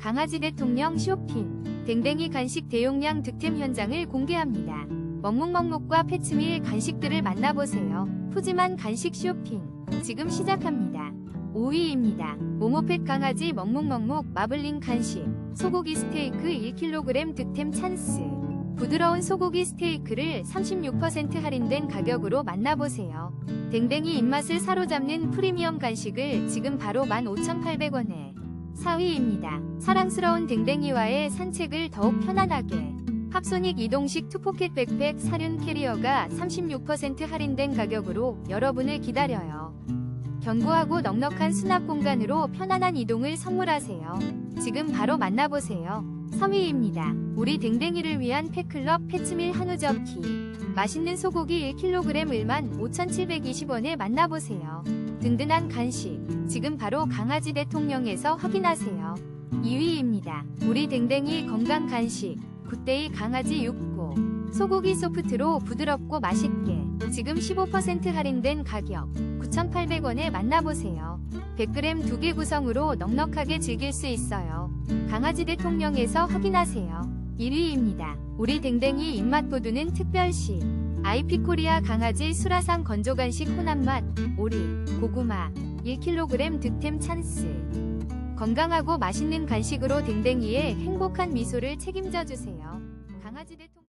강아지 대통령 쇼핑, 댕댕이 간식 대용량 득템 현장을 공개합니다. 먹묵먹묵과 패츠밀 간식들을 만나보세요. 푸짐한 간식 쇼핑, 지금 시작합니다. 5위입니다. 모모펫 강아지 먹묵먹묵 마블링 간식, 소고기 스테이크 1kg 득템 찬스. 부드러운 소고기 스테이크를 36% 할인된 가격으로 만나보세요. 댕댕이 입맛을 사로잡는 프리미엄 간식을 지금 바로 15,800원에 4위입니다. 사랑스러운 댕댕이와의 산책을 더욱 편안하게 팝소닉 이동식 투포켓 백팩 사륜 캐리어가 36% 할인된 가격으로 여러분을 기다려요. 견고하고 넉넉한 수납 공간으로 편안한 이동을 선물하세요. 지금 바로 만나보세요. 3위입니다. 우리 댕댕이를 위한 펫클럽 패츠밀 한우 접기. 맛있는 소고기 1kg 15,720원에 만나보세요. 든든한 간식. 지금 바로 강아지 대통령에서 확인하세요. 2위입니다. 우리 댕댕이 건강 간식. 굿데이 강아지 육고. 소고기 소프트로 부드럽고 맛있게. 지금 15% 할인된 가격. 9,800원에 만나보세요. 100g 2개 구성으로 넉넉하게 즐길 수 있어요. 강아지 대통령에서 확인하세요. 1위입니다. 우리 댕댕이 입맛 돋우는 특별시. 아이피코리아 강아지 수라상 건조간식 혼합맛, 오리, 고구마, 1kg 득템 찬스. 건강하고 맛있는 간식으로 댕댕이의 행복한 미소를 책임져 주세요. 강아지 대통령